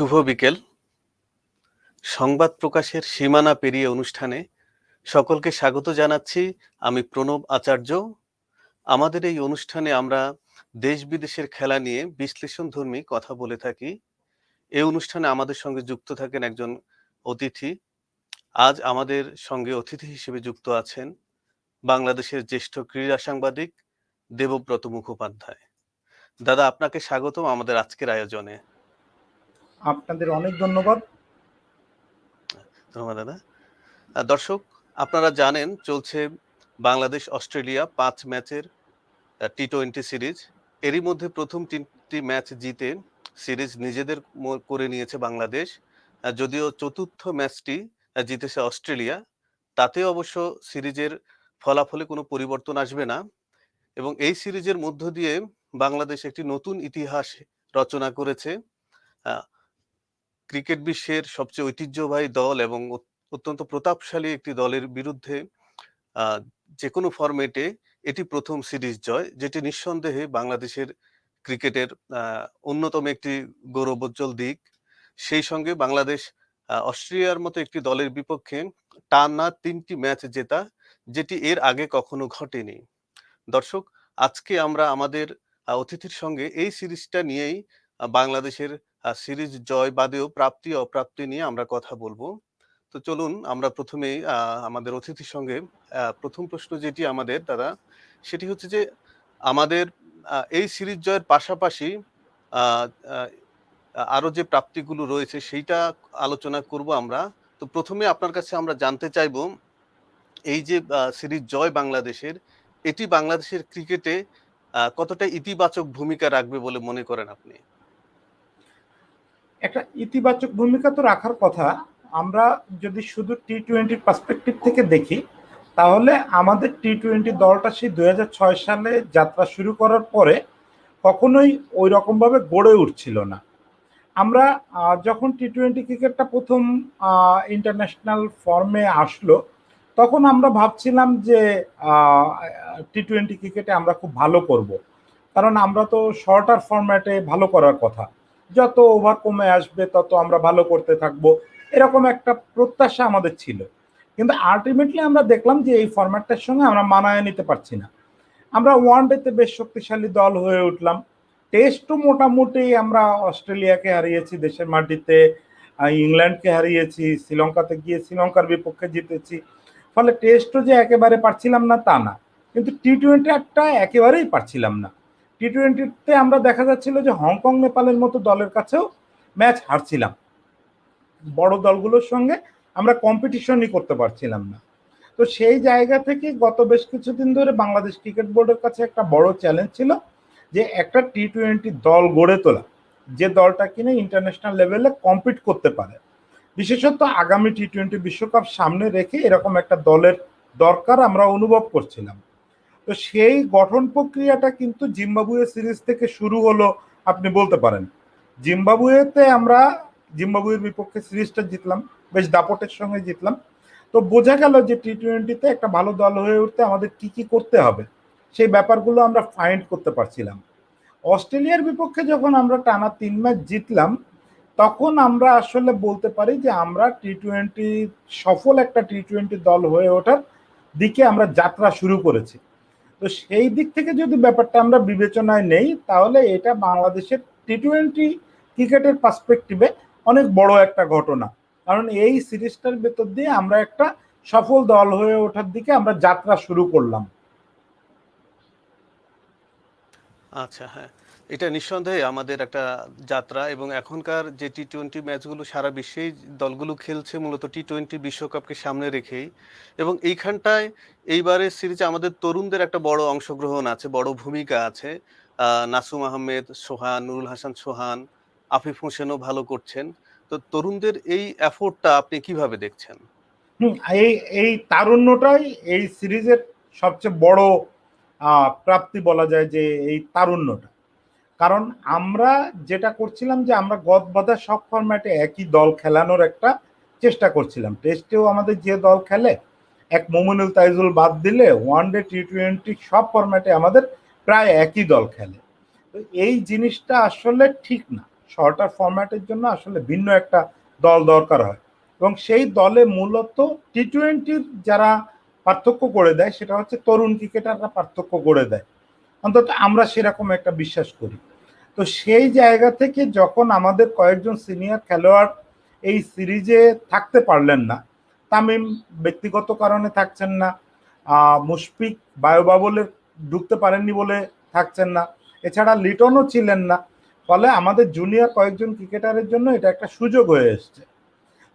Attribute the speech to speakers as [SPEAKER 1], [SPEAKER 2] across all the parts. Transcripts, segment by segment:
[SPEAKER 1] শুভ বিকেল। সংবাদ প্রকাশের সীমানা পেরিয়ে অনুষ্ঠানে সকলকে স্বাগত জানাচ্ছি আমি প্রণব আচার্য। আমাদের এই অনুষ্ঠানে আমরা দেশ বিদেশের খেলা নিয়ে বিশ্লেষণধর্মী কথা বলে থাকি। এই অনুষ্ঠানে আমাদের সঙ্গে যুক্ত থাকেন একজন অতিথি। আজ আমাদের সঙ্গে অতিথি হিসেবে যুক্ত আছেন বাংলাদেশের জ্যেষ্ঠ ক্রীড়া সাংবাদিক দেবব্রত মুখোপাধ্যায়। দাদা, আপনাকে স্বাগতম আমাদের আজকের আয়োজনে।
[SPEAKER 2] আপনাদের অনেক ধন্যবাদ।
[SPEAKER 1] ধন্যবাদ, দাদা। দর্শক, আপনারা জানেন চলছে বাংলাদেশ অস্ট্রেলিয়া পাঁচ ম্যাচের টি টোয়েন্টি সিরিজ। এরই মধ্যে প্রথম তিনটি ম্যাচ জিতে সিরিজ নিজেদের করে নিয়েছে বাংলাদেশ। যদিও চতুর্থ ম্যাচটি জিতেছে অস্ট্রেলিয়া, তাতে অবশ্য সিরিজের ফলাফলে কোনো পরিবর্তন আসবে না। এবং এই সিরিজের মধ্য দিয়ে বাংলাদেশ একটি নতুন ইতিহাস রচনা করেছে। ক্রিকেট বিশ্বের সবচেয়ে ঐতিহ্যবাহী দল এবং অত্যন্ত প্রতাপশালী একটি দলের বিরুদ্ধে যে কোনো ফরম্যাটে এটি প্রথম সিরিজ জয়, যেটি নিঃসন্দেহে বাংলাদেশের ক্রিকেটের অন্যতম একটি গৌরবোজ্জ্বল দিক। সেই সঙ্গে বাংলাদেশ অস্ট্রেলিয়ার মতো একটি দলের বিপক্ষে টানা তিনটি ম্যাচ জেতা, যেটি এর আগে কখনো ঘটেনি। দর্শক, আজকে আমরা আমাদের অতিথির সঙ্গে এই সিরিজটা নিয়েই বাংলাদেশের সিরিজ জয় বাদেও প্রাপ্তি, অপ্রাপ্তি নিয়ে আমরা কথা বলব। তো চলুন আমরা প্রথমেই আমাদের অতিথির সঙ্গে প্রথম প্রশ্ন যেটি আমাদের, দাদা, সেটি হচ্ছে যে, আমাদের এই সিরিজ জয়ের পাশাপাশি আরও যে প্রাপ্তিগুলো রয়েছে, সেইটা আলোচনা করব আমরা। তো প্রথমে আপনার কাছে আমরা জানতে চাইব, এই যে সিরিজ জয় বাংলাদেশের, এটি বাংলাদেশের ক্রিকেটে কতটা ইতিবাচক ভূমিকা রাখবে বলে মনে করেন আপনি?
[SPEAKER 2] একটা ইতিবাচক ভূমিকা তো রাখার কথা। আমরা যদি শুধু টি টোয়েন্টির পার্সপেক্টিভ থেকে দেখি, তাহলে আমাদের টি টোয়েন্টি দলটা সেই দু হাজার ছয় সালে যাত্রা শুরু করার পরে কখনোই ওই রকমভাবে গড়ে উঠছিল না। আমরা যখন টি টোয়েন্টি ক্রিকেটটা প্রথম ইন্টারন্যাশনাল ফর্মে আসলো, তখন আমরা ভাবছিলাম যে টি টোয়েন্টি ক্রিকেটে আমরা খুব ভালো করব। কারণ আমরা তো শর্টার ফরম্যাটে ভালো করার কথা। যত ওভার কমে আসবে, তত আমরা ভালো করতে থাকব। এরকম একটা প্রত্যাশা আমাদের ছিল। কিন্তু আলটিমেটলি আমরা দেখলাম যে এই ফরম্যাটটার সঙ্গে আমরা মানায় নিতে পারছি না। আমরা ওয়ান ডেতে বেশ শক্তিশালী দল হয়ে উঠলাম। টেস্টও মোটামুটি আমরা অস্ট্রেলিয়াকে হারিয়েছি, দেশের মাটিতে ইংল্যান্ডকে হারিয়েছি, শ্রীলঙ্কাতে গিয়ে শ্রীলঙ্কার বিপক্ষে জিতেছি। ফলে টেস্টও যে একেবারে পারছিলাম না, তা না। কিন্তু টি টোয়েন্টিটা একেবারেই পারছিলাম না। টি টোয়েন্টিতে আমরা দেখা যাচ্ছিল যে হংকং নেপালের মতো দলের কাছেও ম্যাচ হারছিলাম। বড় দলগুলোর সঙ্গে আমরা কম্পিটিশনই করতে পারছিলাম না। তো সেই জায়গা থেকে গত বেশ কিছুদিন ধরে বাংলাদেশ ক্রিকেট বোর্ডের কাছে একটা বড় চ্যালেঞ্জ ছিল যে একটা টি টোয়েন্টি দল গড়ে তোলা, যে দলটা কিনে ইন্টারন্যাশনাল লেভেলে কম্পিট করতে পারে। বিশেষত আগামী টি টোয়েন্টি বিশ্বকাপ সামনে রেখে এরকম একটা দলের দরকার আমরা অনুভব করছিলাম। তো সেই গঠন প্রক্রিয়াটা কিন্তু জিম্বাবুয়ে সিরিজ থেকে শুরু হলো, আপনি বলতে পারেন। জিম্বাবুয়েতে আমরা জিম্বাবুয়ের বিপক্ষে সিরিজটা জিতলাম, বেশ দাপটের সঙ্গে জিতলাম। তো বোঝা গেল যে টি টোয়েন্টিতে একটা ভালো দল হয়ে উঠতে আমাদের কি কি করতে হবে, সেই ব্যাপারগুলো আমরা ফাইন্ড করতে পারছিলাম। অস্ট্রেলিয়ার বিপক্ষে যখন আমরা টানা তিন ম্যাচ জিতলাম, তখন আমরা আসলে বলতে পারি যে আমরা টি টোয়েন্টি সফল একটা টি টোয়েন্টি দল হয়ে ওঠার দিকে আমরা যাত্রা শুরু করেছি। তো সেই দিক থেকে যদি ব্যাপারটা আমরা বিবেচনায় নেই, তাহলে এটা বাংলাদেশের টি টোয়েন্টি ক্রিকেটের পার্সপেক্টিভে অনেক বড় একটা ঘটনা। কারণ এই সিরিজটার ভেতর দিয়ে আমরা একটা সফল দল হয়ে ওঠার দিকে আমরা যাত্রা শুরু করলাম।
[SPEAKER 1] আচ্ছা হ্যাঁ। এটা নিঃসন্দেহে আমাদের একটা যাত্রা এবং এখনকার যে টি টোয়েন্টি ম্যাচগুলো সারা বিশ্বেই দলগুলো খেলছে, মূলত টি টোয়েন্টি বিশ্বকাপকে সামনে রেখেই। এবং এইখানটায় এইবারের সিরিজে আমাদের তরুণদের একটা বড় অংশগ্রহণ আছে, বড় ভূমিকা আছে। নাসুম আহমেদ, সোহান, নুরুল হাসান সোহান, আফিফ হোসেনও ভালো করছেন। তো তরুণদের এই এফোর্টটা আপনি কীভাবে দেখছেন?
[SPEAKER 2] এই এই তারুণ্যটাই এই সিরিজের সবচেয়ে বড় প্রাপ্তি বলা যায় যে এই তারুণ্যটা। কারণ আমরা যেটা করছিলাম যে আমরা গদ বাঁধা সব ফরম্যাটে একই দল খেলানোর একটা চেষ্টা করছিলাম। টেস্টেও আমাদের যে দল খেলে, এক মোমিনুল তাইজুল বাদ দিলে ওয়ান ডে টি টোয়েন্টি সব ফরম্যাটে আমাদের প্রায় একই দল খেলে। তো এই জিনিসটা আসলে ঠিক না। শর্টার ফরম্যাটের জন্য আসলে ভিন্ন একটা দল দরকার হয়। এবং সেই দলে মূলত টি টোয়েন্টির যারা পার্থক্য করে দেয়, সেটা হচ্ছে তরুণ ক্রিকেটাররা পার্থক্য করে দেয়। অন্তত আমরা সেরকম একটা বিশ্বাস করি। তো সেই জায়গা থেকে যখন আমাদের কয়েকজন সিনিয়র খেলোয়াড় এই সিরিজে থাকতে পারলেন না, তামিম ব্যক্তিগত কারণে থাকছেন না মুশফিক বায়ুবাবলের ঢুকতে পারেননি বলে থাকছেন না, এছাড়া লিটনও ছিলেন না, ফলে আমাদের জুনিয়র কয়েকজন ক্রিকেটারের জন্য এটা একটা সুযোগ হয়ে এসছে।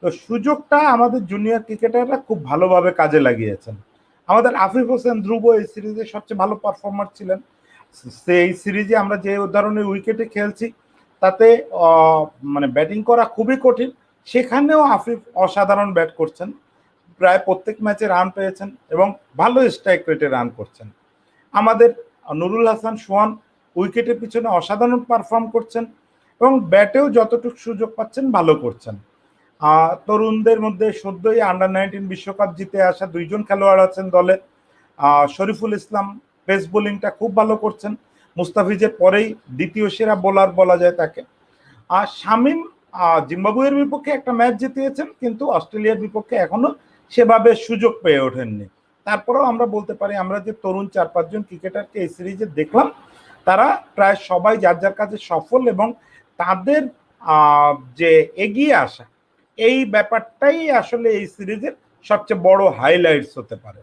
[SPEAKER 2] তো সুযোগটা আমাদের জুনিয়র ক্রিকেটাররা খুব ভালোভাবে কাজে লাগিয়েছেন। আমাদের আফিফ হোসেন ধ্রুব এই সিরিজে সবচেয়ে ভালো পারফর্মার ছিলেন। সেই সিরিজে আমরা যে ধরনের উইকেটে খেলছি, তাতে মানে ব্যাটিং করা খুবই কঠিন। সেখানেও আফিফ অসাধারণ ব্যাট করছেন। প্রায় প্রত্যেক ম্যাচে রান পেয়েছেন এবং ভালো স্ট্রাইক রেটে রান করছেন। আমাদের নুরুল হাসান সোহান উইকেটের পিছনে অসাধারণ পারফর্ম করছেন এবং ব্যাটেও যতটুকু সুযোগ পাচ্ছেন, ভালো করছেন। তরুণদের মধ্যে সদ্যই আন্ডার নাইনটিন বিশ্বকাপ জিতে আসা দুইজন খেলোয়াড় আছেন দলে। শরীফুল ইসলাম পেস বোলিংটা খুব ভালো করছেন। মুস্তাফিজের পরেই দ্বিতীয় সেরা বোলার বলা যায় তাকে। আর শামিম জিম্বাবুয়ের বিপক্ষে একটা ম্যাচ জিতিয়েছেন, কিন্তু অস্ট্রেলিয়ার বিপক্ষে এখনও সেভাবে সুযোগ পেয়ে ওঠেননি। তারপরেও আমরা বলতে পারি, আমরা যে তরুণ চার পাঁচজন ক্রিকেটারকে এই সিরিজে দেখলাম, তারা প্রায় সবাই যার যার কাছে সফল এবং তাদের যে এগিয়ে আসা, এই ব্যাপারটাই আসলে এই সিরিজের সবচেয়ে বড় হাইলাইটস হতে পারে।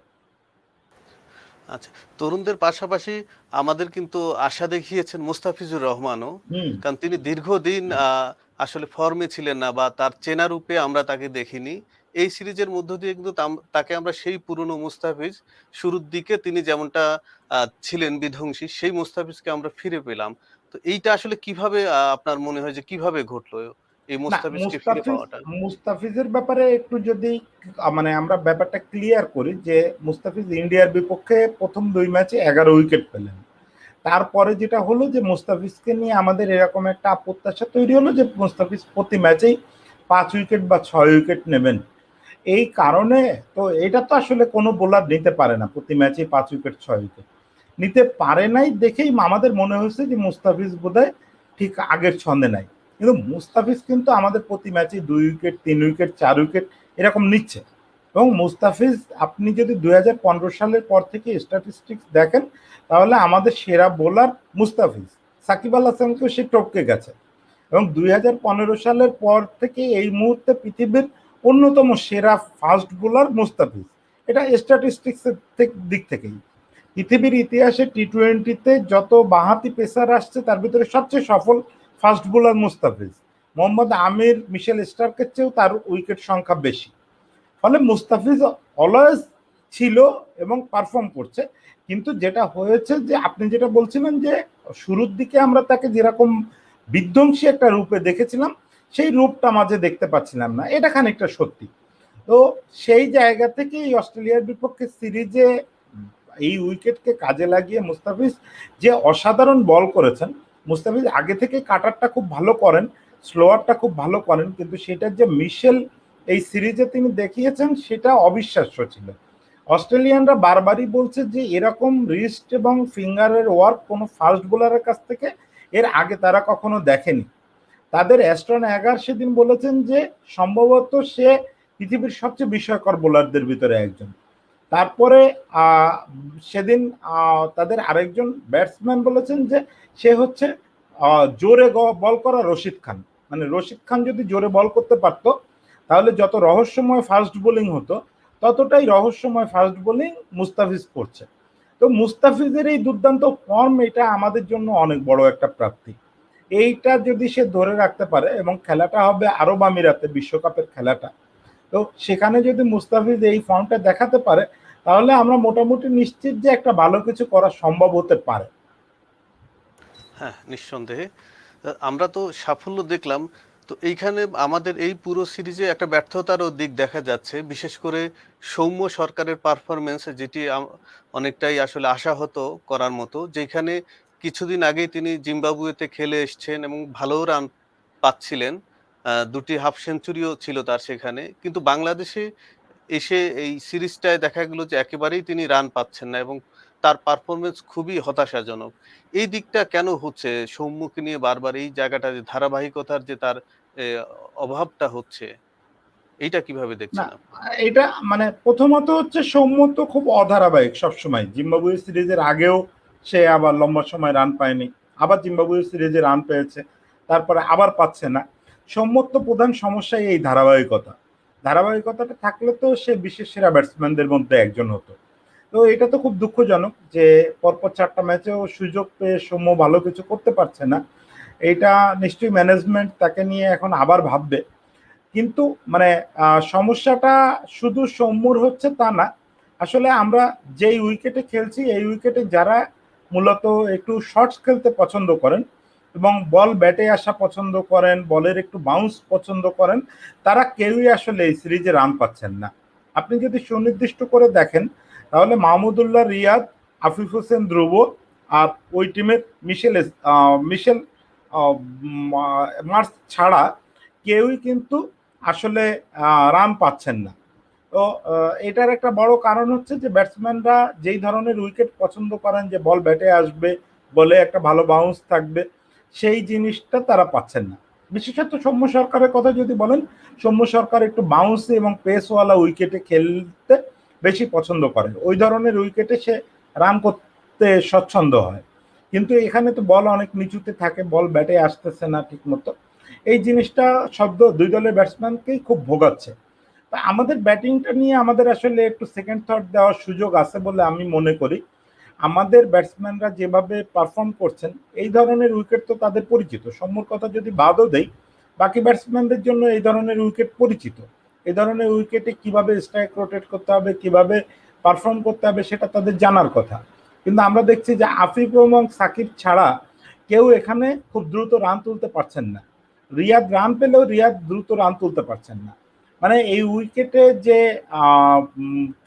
[SPEAKER 1] আচ্ছা তরুণদের পাশাপাশি আমাদের কিন্তু আশা দেখিয়েছেন মুস্তাফিজুর রহমানও
[SPEAKER 2] হুম।
[SPEAKER 1] কারণ তিনি দীর্ঘদিন আসলে ফর্মে ছিলেন না বা তার চেনা রূপে আমরা তাকে দেখিনি। এই সিরিজের মধ্য দিয়ে কিন্তু তাকে আমরা সেই পুরনো মুস্তাফিজ শুরুর দিকে তিনি যেমনটা আহ, ছিলেন বিধ্বংসী সেই মুস্তাফিজকে আমরা ফিরে পেলাম। তো এইটা আসলে কীভাবে আপনার মনে হয় যে কীভাবে ঘটলো? এই মুস্তাফিজকে ফিরে পাওয়াটা।
[SPEAKER 2] মুস্তাফিজের ব্যাপারে একটু যদি মানে আমরা ব্যাপারটা ক্লিয়ার করি যে মুস্তাফিজ ইন্ডিয়ার বিপক্ষে প্রথম দুই ম্যাচে এগারো উইকেট পেলেন। তারপরে যেটা হলো যে মুস্তাফিজকে নিয়ে আমাদের এরকম একটা প্রত্যাশা তৈরি হলো যে মুস্তাফিজ প্রতি ম্যাচেই পাঁচ উইকেট বা ছয় উইকেট নেবেন। এই কারণে তো এটা তো আসলে কোনো বোলার নিতে পারে না প্রতি ম্যাচেই পাঁচ উইকেট ছয় উইকেট নিতে পারে নাই দেখেই আমাদের মনে হয়েছে যে মুস্তাফিজ বোধহয় ঠিক আগের ছন্দে নাই। কিন্তু মুস্তাফিজ কিন্তু আমাদের প্রতি ম্যাচে দুই উইকেট তিন উইকেট চার উইকেট এরকম নিচ্ছে। এবং মুস্তাফিজ, আপনি যদি দুই হাজার পনেরো সালের পর থেকে স্ট্যাটিস্টিক্স দেখেন, তাহলে আমাদের সেরা বোলার মুস্তাফিজ। সাকিব আল হাসানকেও সে টপকে গেছে। এবং দুই হাজার পনেরো সালের পর থেকে এই মুহূর্তে পৃথিবীর অন্যতম সেরা ফাস্ট বোলার মুস্তাফিজ। এটা স্ট্যাটিস্টিক্সের দিক থেকেই। পৃথিবীর ইতিহাসে টি টোয়েন্টিতে যত বাহাতি পেসার আসছে, তার ভিতরে সবচেয়ে সফল fast bowler Mustafiz. Mohammad Amir Mitchell স্টার্কের চেয়েও তার উইকেট সংখ্যা বেশি। ফলে মুস্তাফিজ অলওয়েজ ছিল এবং পারফর্ম করছে। কিন্তু যেটা হয়েছে যে আপনি যেটা বলছিলেন যে শুরুর দিকে আমরা তাকে যেরকম বিধ্বংসী একটা রূপে দেখেছিলাম, সেই রূপটা মাঝে দেখতে পাচ্ছিলাম না। এটা খানিকটা সত্যি। তো সেই জায়গা থেকে এই অস্ট্রেলিয়ার বিপক্ষে সিরিজে এই উইকেটকে কাজে লাগিয়ে মুস্তাফিজ যে অসাধারণ বল করেছেন মুস্তাফিজ আগে থেকে কাটারটা খুব ভালো করেন স্লোয়ারটা খুব ভালো করেন, কিন্তু সেটার যে মিশেল এই সিরিজে তিনি দেখিয়েছেন, সেটা অবিশ্বাস্য ছিল। অস্ট্রেলিয়ানরা বারবারই বলছে যে এরকম রিস্ট এবং ফিঙ্গারের ওয়ার্ক কোনো ফাস্ট বোলারের কাছ থেকে এর আগে তারা কখনো দেখেনি। তাদের অ্যাস্ট্রন অ্যাগার সেদিন বলেছেন যে সম্ভবত সে পৃথিবীর সবচেয়ে বিস্ময়কর বোলারদের ভিতরে একজন। তারপরে সেদিন তাদের আরেকজন ব্যাটসম্যান বলেছেন যে সে হচ্ছে জোরে বল করা রশিদ খান। মানে রশিদ খান যদি জোরে বল করতে পারতো, তাহলে যত রহস্যময় ফাস্ট বোলিং হতো, ততটাই রহস্যময় ফাস্ট বোলিং মুস্তাফিজ করছে। তো মুস্তাফিজের এই দুর্দান্ত ফর্ম এটা আমাদের জন্য অনেক বড় একটা প্রাপ্তি। এইটা যদি সে ধরে রাখতে পারে, এবং খেলাটা হবে আরব আমিরাতে, বিশ্বকাপের খেলাটা, তো সেখানে যদি মুস্তাফিজ এই ফর্মটা দেখাতে পারে তাহলে আমরা মোটামুটি নিশ্চিত যে একটা ভালো কিছু করা সম্ভব হতে পারে।
[SPEAKER 1] হ্যাঁ নিঃসন্দেহে। আমরা তো সাফল্য দেখলাম। তো এইখানে আমাদের এই পুরো সিরিজে একটা ব্যর্থতারও দিক দেখা যাচ্ছে। বিশেষ করে সৌম্য সরকারের পারফরমেন্স যেটি অনেকটাই আসলে আশাহত করার মতো, যেখানে কিছুদিন আগেই তিনি জিম্বাবুয়েতে খেলে এসেছেন এবং ভালো রান পাচ্ছিলেন। দুটি হাফ সেঞ্চুরিও ছিল তার সেখানে। কিন্তু বাংলাদেশে এসে এই সিরিজটায় দেখা গেল যে একেবারেই তিনি রান পাচ্ছেন না এবং তার পারফরমেন্স খুবই হতাশাজনক। এই দিকটা কেন হচ্ছে? সৌম্যকে নিয়ে বারবার এই জায়গাটা যে ধারাবাহিকতার যে তার অভাবটা হচ্ছে এটা কীভাবে দেখছেন
[SPEAKER 2] এটা মানে প্রথমত হচ্ছে সৌম্য তো খুব অধারাবাহিক সবসময়। জিম্বাবুয়ে সিরিজের আগেও সে আবার লম্বা সময় রান পায়নি আবার জিম্বাবুয়ে সিরিজে রান পেয়েছে তারপরে আবার পাচ্ছে না। সৌম্যর তো প্রধান সমস্যাই এই ধারাবাহিকতা। ধারাবাহিকতাটা থাকলে তো সে বিশ্বের সেরা ব্যাটসম্যানদের মধ্যে একজন হতো। তো এটা তো খুব দুঃখজনক যে পরপর চারটা ম্যাচেও সুযোগ পেয়ে সৌম্য ভালো কিছু করতে পারছে না। এটা নিশ্চয়ই ম্যানেজমেন্ট তাকে নিয়ে এখন আবার ভাববে। কিন্তু মানে সমস্যাটা শুধু সৌম্যর হচ্ছে তা না। আসলে আমরা যেই উইকেটে খেলছি, এই উইকেটে যারা মূলত একটু শর্টস খেলতে পছন্দ করেন এবং বল ব্যাটে আসা পছন্দ করেন, বলের একটু বাউন্স পছন্দ করেন, তারা কেউই আসলে এই সিরিজে রান পাচ্ছেন না। আপনি যদি সুনির্দিষ্ট করে দেখেন, তাহলে মাহমুদুল্লাহ রিয়াদ, আফিফ হোসেন ধ্রুব আর ওই টিমের মিশেল মিশেল মার্স ছাড়া কেউই কিন্তু আসলে রান পাচ্ছেন না। তো এটার একটা বড় কারণ হচ্ছে যে ব্যাটসম্যানরা যেই ধরনের উইকেট পছন্দ করেন, যে বল ব্যাটে আসবে, বলে একটা ভালো বাউন্স থাকবে সেই জিনিসটা তারা পাচ্ছেন না। বিশেষত সৌম্য সরকারের কথা যদি বলেন, সৌম্য সরকার একটু বাউন্সি এবং পেসওয়ালা উইকেটে খেলতে বেশি পছন্দ করে। ওই ধরনের উইকেটে সে রান করতে স্বচ্ছন্দ হয়। কিন্তু এখানে তো বল অনেক নিচুতে থাকে বল ব্যাটে আসতেছে না ঠিক মতো এই জিনিসটা শব্দ দুই দলের ব্যাটসম্যানকেই খুব ভোগাচ্ছে। তা আমাদের ব্যাটিংটা নিয়ে আমাদের আসলে একটু সেকেন্ড থট দেওয়ার সুযোগ আছে বলে আমি মনে করি। আমাদের ব্যাটসম্যানরা যেভাবে পারফর্ম করছেন, এই ধরনের উইকেট তো তাদের পরিচিত। সম্মুর কথা যদি বাদও দেই, বাকি ব্যাটসম্যানদের জন্য এই ধরনের উইকেট পরিচিত। এই ধরনের উইকেটে কীভাবে স্ট্রাইক রোটেট করতে হবে, কীভাবে পারফর্ম করতে হবে, সেটা তাদের জানার কথা। কিন্তু আমরা দেখছি যে আফিফ এবং সাকিব ছাড়া কেউ এখানে খুব দ্রুত রান তুলতে পারছেন না। রিয়াদ রান পেলেও রিয়াদ দ্রুত রান তুলতে পারছেন না। মানে এই উইকেটে যে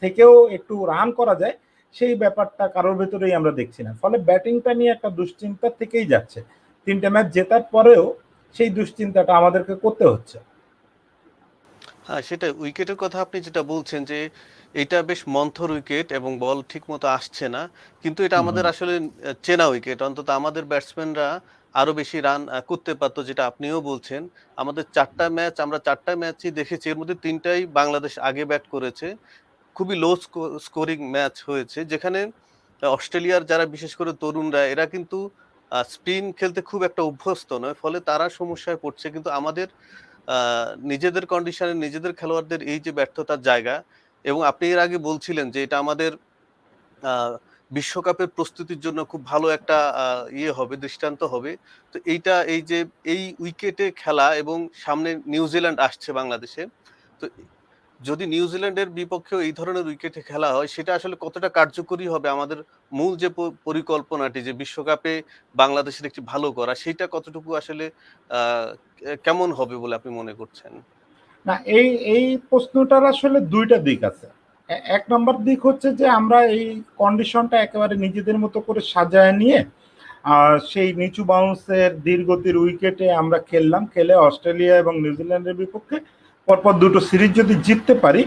[SPEAKER 2] থেকেও একটু রান করা যায় সেই ব্যাপারটা কারোর ভেতরেই আমরা দেখছি না। ফলে ব্যাটিংটা নিয়ে একটা দুশ্চিন্তা থেকেই যাচ্ছে। তিনটে ম্যাচ জেতার পরেও সেই দুশ্চিন্তাটা আমাদেরকে করতে হচ্ছে।
[SPEAKER 1] হ্যাঁ সেটা উইকেটের কথা আপনি যেটা বলছেন যে এটা বেশ মন্থর উইকেট এবং বল ঠিক মতো আসছে না। কিন্তু এটা আমাদের আসলে চেনা উইকেট। অন্তত আমাদের ব্যাটসম্যানরা আরও বেশি রান করতে পারতো যেটা আপনিও বলছেন। আমাদের চারটা ম্যাচ আমরা চারটা ম্যাচই দেখেছি। এর মধ্যে তিনটাই বাংলাদেশ আগে ব্যাট করেছে। খুবই লো স্কোরিং ম্যাচ হয়েছে, যেখানে অস্ট্রেলিয়ার যারা বিশেষ করে তরুণরা, এরা কিন্তু স্পিন খেলতে খুব একটা অভ্যস্ত নয়, ফলে তারা সমস্যায় পড়ছে। কিন্তু আমাদের নিজেদের কন্ডিশনে নিজেদের খেলোয়াড়দের এই যে ব্যর্থতার জায়গা, এবং আপনি এর আগে বলছিলেন যে এটা আমাদের বিশ্বকাপের প্রস্তুতির জন্য খুব ভালো একটা ইয়ে হবে, দৃষ্টান্ত হবে। তো এইটা, এই যে, এই উইকেটে খেলা এবং সামনে নিউজিল্যান্ড আসছে বাংলাদেশে, তো যদি নিউজিল্যান্ডের বিপক্ষেও এই ধরনের উইকেটে খেলা হয়, সেটা আসলে কতটা কার্যকরী হবে? আমাদের মূল যে পরিকল্পনাটি যে বিশ্বকাপে বাংলাদেশের একটি ভালো করা, সেটা কতটুকু আসলে কেমন হবে বলে আপনি মনে করছেন?
[SPEAKER 2] না, এই এই প্রশ্নটার আসলে দুইটা দিক আছে। এক নম্বর দিক হচ্ছে যে আমরা এই কন্ডিশনটা একেবারে নিজেদের মতো করে সাজায় নিয়ে, আর সেই নিচু বাউন্সের দীর্ঘতির উইকেটে আমরা খেললাম। খেলে অস্ট্রেলিয়া এবং নিউজিল্যান্ডের বিপক্ষে পরপর দুটো সিরিজ যদি জিততে পারি,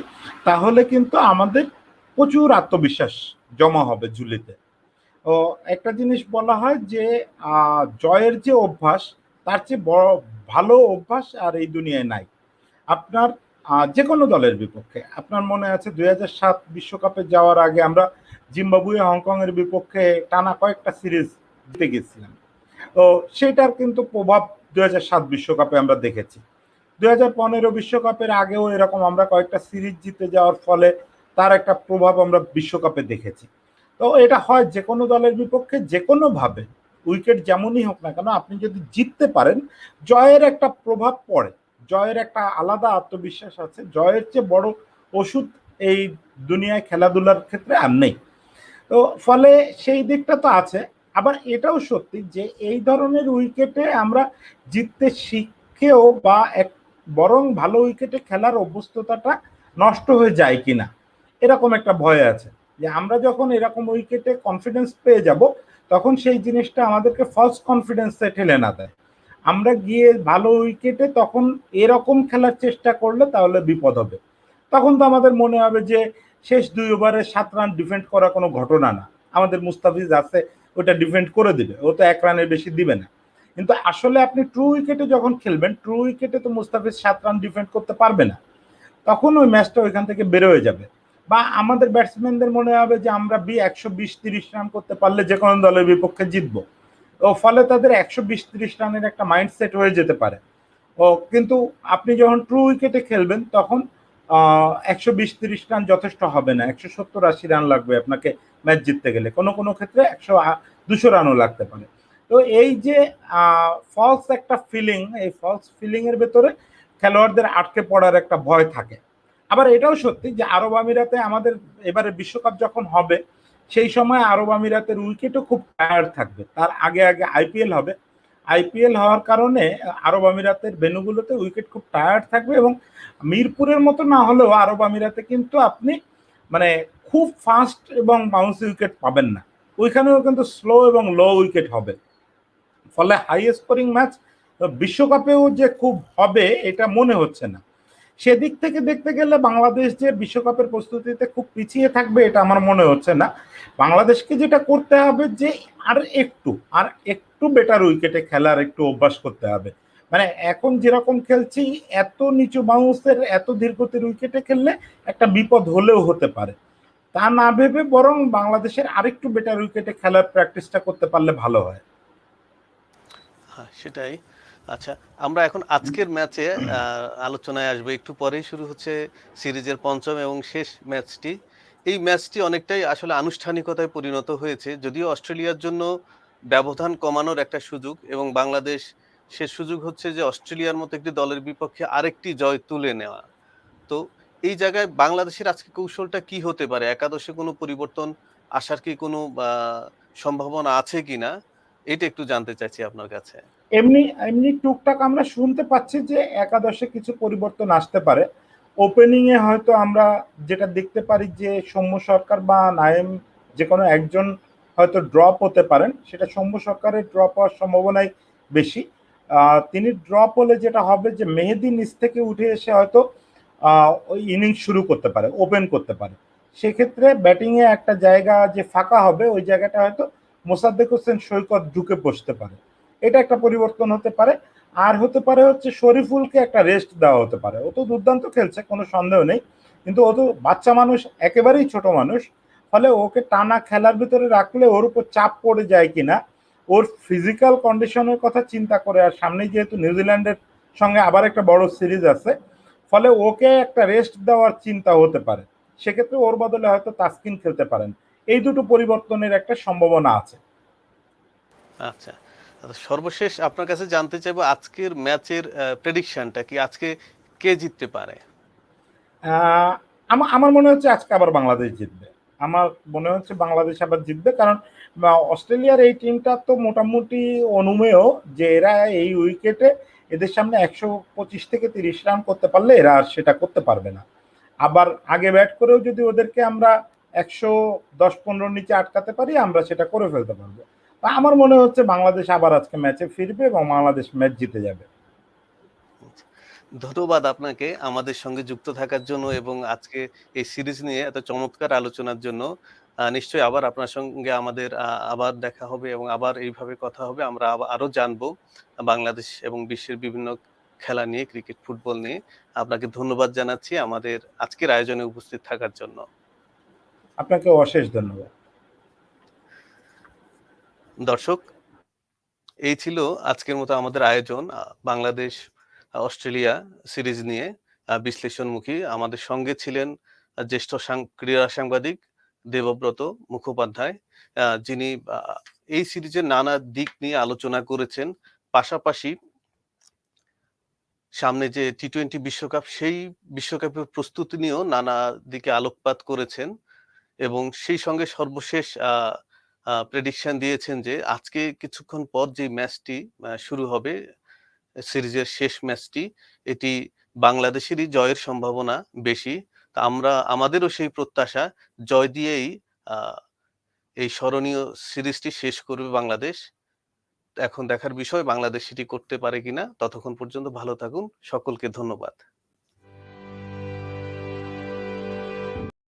[SPEAKER 2] তাহলে কিন্তু আমাদের প্রচুর আত্মবিশ্বাস জমা হবে ঝুলিতে ও, একটা জিনিস বলা হয় যে জয়ের যে অভ্যাস, তার চেয়ে বড় ভালো অভ্যাস আর এই দুনিয়ায় নাই। আপনার যে কোনো দলের বিপক্ষে। আপনার মনে আছে দুই সাত বিশ্বকাপে যাওয়ার আগে আমরা জিম্বাবুয়ে হংকং এর বিপক্ষে টানা কয়েকটা সিরিজ জিতে গেছিলাম। তো সেটার কিন্তু প্রভাব দুই সাত বিশ্বকাপে আমরা দেখেছি। দুই হাজার পনেরো বিশ্বকাপের আগেও এরকম আমরা কয়েকটা সিরিজ জিতে যাওয়ার ফলে তার একটা প্রভাব আমরা বিশ্বকাপে দেখেছি। তো এটা হয় যে কোনো দলের বিপক্ষে, যে কোনো ভাবে, উইকেট যেমনই হোক না কেন, আপনি যদি জিততে পারেন, জয়ের একটা প্রভাব পড়ে, জয়ের একটা আলাদা আত্মবিশ্বাস আছে, জয়ের চেয়ে বড় ওষুধ এই দুনিয়ায় খেলাধুলার ক্ষেত্রে আর নেই। তো ফলে সেই দিকটা তো আছে, আবার এটাও সত্যি যে এই ধরনের উইকেটে আমরা জিততে শিখেও বা এক বরং ভালো উইকেটে খেলার অভ্যস্ততাটা নষ্ট হয়ে যায় কিনা, এরকম একটা ভয় আছে। যে আমরা যখন এরকম উইকেটে কনফিডেন্স পেয়ে যাব, তখন সেই জিনিসটা আমাদেরকে ফলস কনফিডেন্সে ঠেলে না দেয়। আমরা গিয়ে ভালো উইকেটে তখন এরকম খেলার চেষ্টা করলে তাহলে বিপদ হবে। তখন তো আমাদের মনে হবে যে শেষ দুই ওভারে সাত রান ডিফেন্ড করা কোনো ঘটনা না। আমাদের মুস্তাফিজ আছে, ওটা ডিফেন্ড করে দিবে। ও তো এক রানের বেশি দিবে না। কিন্তু আসলে আপনি ট্রু উইকেটে যখন খেলবেন ট্রু উইকেটে তো মুস্তাফিজ সাত রান ডিফেন্ড করতে পারবে না। তখন ওই ম্যাচটা ওইখান থেকে বেরোয় যাবে। বা আমাদের ব্যাটসম্যানদের মনে হবে যে আমরা বি একশো বিশ, তিরিশ রান করতে পারলে যে কোনো দলের বিপক্ষে জিতবো। ও ফলে তাদের একশো বিশ, তিরিশ রানের একটা মাইন্ডসেট হয়ে যেতে পারে। ও কিন্তু আপনি যখন ট্রু উইকেটে খেলবেন, তখন একশো বিশ, তিরিশ রান যথেষ্ট হবে না। একশো সত্তর, আশি রান লাগবে আপনাকে ম্যাচ জিততে গেলে। কোনো কোনো ক্ষেত্রে একশো দুশো রানও লাগতে পারে। তো এই যে ফলস একটা ফিলিং এই ফলস ফিলিং এর ভেতরে খেলোয়াড়দের আটকে পড়ার একটা ভয় থাকে। আবার এটাও সত্যি যে, আরব আমিরাতে আমাদের এবারে বিশ্বকাপ যখন হবে, সেই সময় আরব আমিরাতের উইকেটও খুব টায়ার্ড থাকবে। তার আগে আগে আইপিএল হবে। আইপিএল হওয়ার কারণে আরব আমিরাতের ভেনুগুলোতে উইকেট খুব টায়ার্ড থাকবে এবং মিরপুরের মতো না হলেও আরব আমিরাতে কিন্তু আপনি মানে খুব ফাস্ট এবং বাউন্সি উইকেট পাবেন না। ওইখানেও কিন্তু স্লো এবং লো উইকেট হবে। ফলে হাই স্কোরিং ম্যাচ বিশ্বকাপেও যে খুব হবে এটা মনে হচ্ছে না। সেদিক থেকে দেখতে গেলে বাংলাদেশ যে বিশ্বকাপের প্রস্তুতিতে খুব পিছিয়ে থাকবে এটা আমার মনে হচ্ছে না। বাংলাদেশকে যেটা করতে হবে যে আর একটু আর একটু বেটার উইকেটে খেলার একটু অভ্যাস করতে হবে। মানে এখন যেরকম খেলছি, এত নিচু বাউন্সের এত দীর্ঘতির উইকেটে খেললে একটা বিপদ হলেও হতে পারে। তা না ভেবে বরং বাংলাদেশের আরেকটু বেটার উইকেটে খেলার প্র্যাকটিসটা করতে পারলে ভালো হ্যাঁ।
[SPEAKER 1] সেটাই। আচ্ছা আমরা এখন আজকের ম্যাচে আলোচনায় আসব। একটু পরেই শুরু হচ্ছে সিরিজের পঞ্চম এবং শেষ ম্যাচটি। এই ম্যাচটি অনেকটাই আসলে আনুষ্ঠানিকতায় পরিণত হয়েছে, যদিও অস্ট্রেলিয়ার জন্য ব্যবধান কমানোর একটা সুযোগ এবং বাংলাদেশ সে সুযোগ হচ্ছে যে অস্ট্রেলিয়ার মতো একটি দলের বিপক্ষে আরেকটি জয় তুলে নেওয়া। তো এই জায়গায় বাংলাদেশের আজকে কৌশলটা কি হতে পারে? একাদশে কোনো পরিবর্তন আসার কি কোনো সম্ভাবনা আছে কিনা? এটা একটু জানতে চাইছি আপনার কাছে।
[SPEAKER 2] এমনি এমনি টুকটাক আমরা শুনতে পাচ্ছি যে একাদশে কিছু পরিবর্তন আসতে পারে। ওপেনিং এ হয়তো আমরা যেটা দেখতে পারি যে সৌম্য সরকার বা নায়েম যে কোনো একজন হয়তো ড্রপ হতে পারেন, সেটা সৌম্য সরকারের ড্রপ হওয়ার সম্ভাবনাই বেশি। তিনি ড্রপ হলে যেটা হবে যে মেহেদি নিচ থেকে উঠে এসে হয়তো ওই ইনিংস শুরু করতে পারে ওপেন করতে পারে। সেক্ষেত্রে ব্যাটিংয়ে একটা জায়গা যে ফাঁকা হবে, ওই জায়গাটা হয়তো মোসাদ্দেক হোসেন সৈকত ঢুকে বসতে পারে। এটা একটা পরিবর্তন হতে পারে। আর হতে পারে হচ্ছে শরীফুলকে একটা রেস্ট দেওয়া হতে পারে। ও তো দুর্দান্ত খেলছে, কোনো সন্দেহ নেই। কিন্তু ও তো বাচ্চা মানুষ, একেবারেই ছোট মানুষ। ফলে ওকে টানা খেলার ভিতরে রাখলে ওর উপর চাপ পড়ে যায় কিনা, ওর ফিজিক্যাল কন্ডিশনের কথা চিন্তা করে আর সামনে যেহেতু নিউজিল্যান্ডের সঙ্গে আবার একটা বড় সিরিজ আছে, ফলে ওকে একটা রেস্ট দেওয়ার চিন্তা হতে পারে। সেক্ষেত্রে ওর বদলে হয়তো তাস্কিন খেলতে পারেন। এই দুটো পরিবর্তনের একটা সম্ভাবনা আছে।
[SPEAKER 1] আচ্ছা সর্বশেষ আপনার কাছে জানতে চাইব আজকের ম্যাচের প্রেডিকশনটা কি? আজকে কে জিততে পারে?
[SPEAKER 2] আমার আমার মনে হচ্ছে আজকে আবার বাংলাদেশ জিতবে। আমার মনে হচ্ছে বাংলাদেশ আবার জিতবে কারণ অস্ট্রেলিয়ার এই টিমটা তো মোটামুটি অনুমেয় যে এরা এই উইকেটে এদের সামনে একশো পঁচিশ থেকে তিরিশ রান করতে পারলে এরা আর সেটা করতে পারবে না। আবার আগে ব্যাট করেও যদি ওদেরকে আমরা একশো দশ পনেরোর নিচে আটকাতে পারি, আমরা সেটা করে ফেলতে পারব। আমার মনে হচ্ছে বাংলাদেশ আবার আজকে ম্যাচে ফিরবে এবং বাংলাদেশ ম্যাচ জিতে যাবে।
[SPEAKER 1] ধন্যবাদ আপনাকে আমাদের সঙ্গে যুক্ত থাকার জন্য এবং আজকে এই সিরিজ নিয়ে এত চমৎকার আলোচনার জন্য। নিশ্চয়ই আবার আপনার সঙ্গে আমাদের আবার দেখা হবে এবং আবার এইভাবে কথা হবে। আমরা আরও জানব বাংলাদেশ এবং বিশ্বের বিভিন্ন খেলা নিয়ে, ক্রিকেট, ফুটবল নিয়ে। আপনাকে ধন্যবাদ জানাচ্ছি আমাদের আজকের আয়োজনে উপস্থিত থাকার জন্য।
[SPEAKER 2] আপনাকে অশেষ ধন্যবাদ।
[SPEAKER 1] দর্শক, এই ছিল আজকের মতো আমাদের আয়োজন বাংলাদেশ অস্ট্রেলিয়া সিরিজ নিয়ে। বিশ্লেষণমুখী আমাদের সঙ্গে ছিলেন জ্যেষ্ঠ ক্রীড়া সাংবাদিক দেবব্রত মুখোপাধ্যায় যিনি এই সিরিজের নানা দিক নিয়ে আলোচনা করেছেন। পাশাপাশি সামনে যে টি টোয়েন্টি বিশ্বকাপ, সেই বিশ্বকাপের প্রস্তুতি নিয়েও নানা দিকে আলোকপাত করেছেন। এবং সেই সঙ্গে সর্বশেষ প্রেডিকশন দিয়েছেন যে আজকে কিছুক্ষণ পর যে ম্যাচটি শুরু হবে, সিরিজের শেষ ম্যাচটি এটি বাংলাদেশেরই জয়ের সম্ভাবনা বেশি। তা আমরা, আমাদেরও সেই প্রত্যাশা, জয় দিয়েই এই স্মরণীয় সিরিজটি শেষ করবে বাংলাদেশ। এখন দেখার বিষয় বাংলাদেশ সেটি করতে পারে কিনা। ততক্ষণ পর্যন্ত ভালো থাকুন। সকলকে ধন্যবাদ।